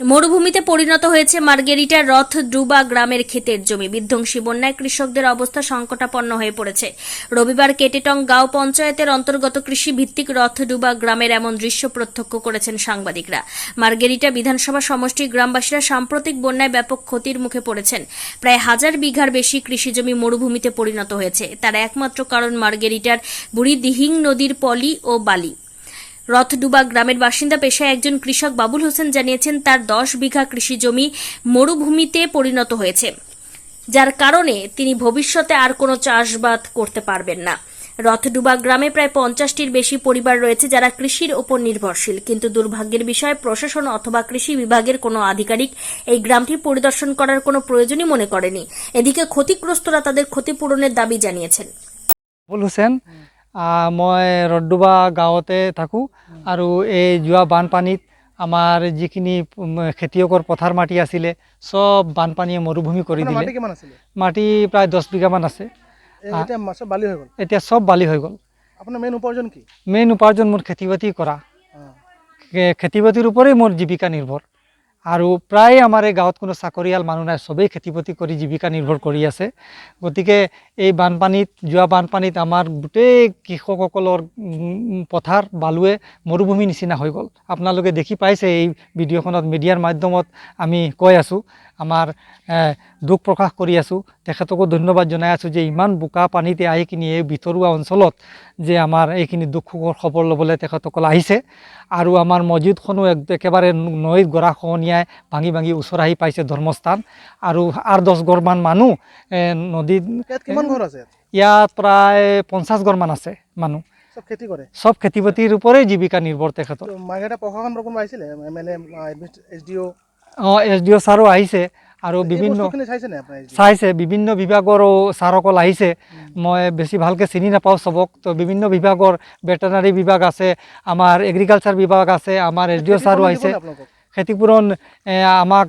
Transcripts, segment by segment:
মরুভূমিতে পরিণত হয়েছে মার্গেরিটার রথ ডুবা গ্রামের ক্ষেতের জমি। বিধ্বংসী বন্যায় কৃষকদের অবস্থা সংকটাপন্ন হয়ে পড়েছে। রবিবার কেটেটং গাঁও পঞ্চায়েতের অন্তর্গত কৃষি ভিত্তিক রথ ডুবা গ্রামের এমন দৃশ্য প্রত্যক্ষ করেছেন সাংবাদিকরা। মার্গেরিটা বিধানসভা সমষ্টির গ্রামবাসীরা সাম্প্রতিক বন্যায় ব্যাপক ক্ষতির মুখে পড়েছেন। প্রায় হাজার বিঘার বেশি কৃষিজমি মরুভূমিতে পরিণত হয়েছে। তার একমাত্র কারণ মার্গেরিটার বুড়ি দিহিং নদীর পলি ও বালি। রথডুবা গ্রামের বাসিন্দা পেশায় একজন কৃষক বাবুল হোসেন জানিয়েছেন তার দশ বিঘা কৃষি জমি মরুভূমিতে পরিণত হয়েছে। যার কারণে তিনি ভবিষ্যতে আর কোনো চাষবাদ করতে পারবেন না। রথডুবা গ্রামে প্রায় পঞ্চাশটির বেশি পরিবার রয়েছে যারা কৃষির ওপর নির্ভরশীল। কিন্তু দুর্ভাগ্যের বিষয় প্রশাসন অথবা কৃষি বিভাগের কোনো আধিকারিক এই গ্রামটি পরিদর্শন করার কোনো প্রয়োজনই মনে করেনি। এদিকে ক্ষতিগ্রস্তরা তাদের ক্ষতিপূরণের দাবি জানিয়েছেন। আহ, মই ৰড্ডুবা গাঁৱতে থাকোঁ। আৰু এই যোৱা বানপানীত আমাৰ যিখিনি খেতিয়কৰ পথাৰ মাটি আছিলে চব বানপানীয়ে মৰুভূমি কৰি দিলে। মাটি প্ৰায় দহ বিঘামান আছে। এতিয়া চব বালি হৈ গ'ল। আপোনাৰ মেইন উপাৰ্জন কি? মেইন উপাৰ্জন মোৰ খেতি বাতি কৰা খেতি বাতিৰ ওপৰেই মোৰ জীৱিকা নিৰ্ভৰ। আৰু প্ৰায় আমাৰ এই গাঁৱত কোনো চাকৰিয়াল মানুহ নাই, চবেই খেতি বাতি কৰি জীৱিকা নিৰ্ভৰ কৰি আছে। গতিকে এই বানপানীত, যোৱা বানপানীত আমাৰ গোটেই কৃষকসকলৰ পথাৰ, বালুৱে মৰুভূমি নিচিনা হৈ গ'ল। আপোনালোকে দেখি পাইছে এই ভিডিঅ'খনত, মিডিয়াৰ মাধ্যমত আমি কৈ আছোঁ। আমাৰ দুখ প্ৰকাশ কৰি আছোঁ। তেখেতকো ধন্যবাদ জনাই আছোঁ যে ইমান বোকা পানীতে আহি কিনি এই ভিতৰুৱা অঞ্চলত যে আমাৰ এইখিনি দুখ সুখৰ খবৰ ল'বলৈ তেখেতসকল আহিছে। আৰু আমাৰ মছজিদখনো এক- একেবাৰে নৈৰ গৰা খহনীয়াই ভাঙি ভাঙি ওচৰ আহি পাইছে ধৰ্মস্থান। আৰু আঠ দহ ঘৰমান মানুহ নদীত কিমান ঘৰ আছে ইয়াত? প্ৰায় পঞ্চাছ ঘৰমান আছে মানুহ। চব খেতি কৰে? চব খেতি বাতিৰ ওপৰেই জীৱিকা নিৰ্ভৰ তেখেতৰ। মাৰ্ঘেৰিটা প্ৰশাসন কোনোবা আহিছিলে? M L A H D O' অঁ এছ ডি অ' ছাৰো আহিছে আৰু বিভিন্ন চাইছে বিভিন্ন বিভাগৰো ছাৰসকল আহিছে। মই বেছি ভালকৈ চিনি নাপাওঁ চবক তো বিভিন্ন বিভাগৰ ভেটেনাৰী বিভাগ আছে আমাৰ এগ্ৰিকালচাৰ বিভাগ আছে আমাৰ এছ ডি অ' ছাৰো আহিছে। এ, আমাক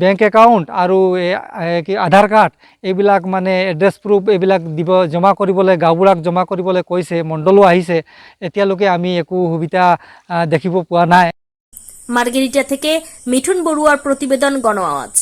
বেংক একাউণ্ট আৰু এ, এ, কি আধাৰ কাৰ্ড এইবিলাক মানে এড্ৰেছ প্ৰুফ এইবিলাক দিব জমা কৰিবলৈ গাঁওবুঢ়াক জমা কৰিবলৈ কৈছে মণ্ডলো আহিছে। এতিয়ালৈকে আমি একো সুবিধা দেখিব পোৱা নাই। মার্গেরিটা থেকে মিঠুন বড়ুয়ার প্রতিবেদন গণ আওয়াজ।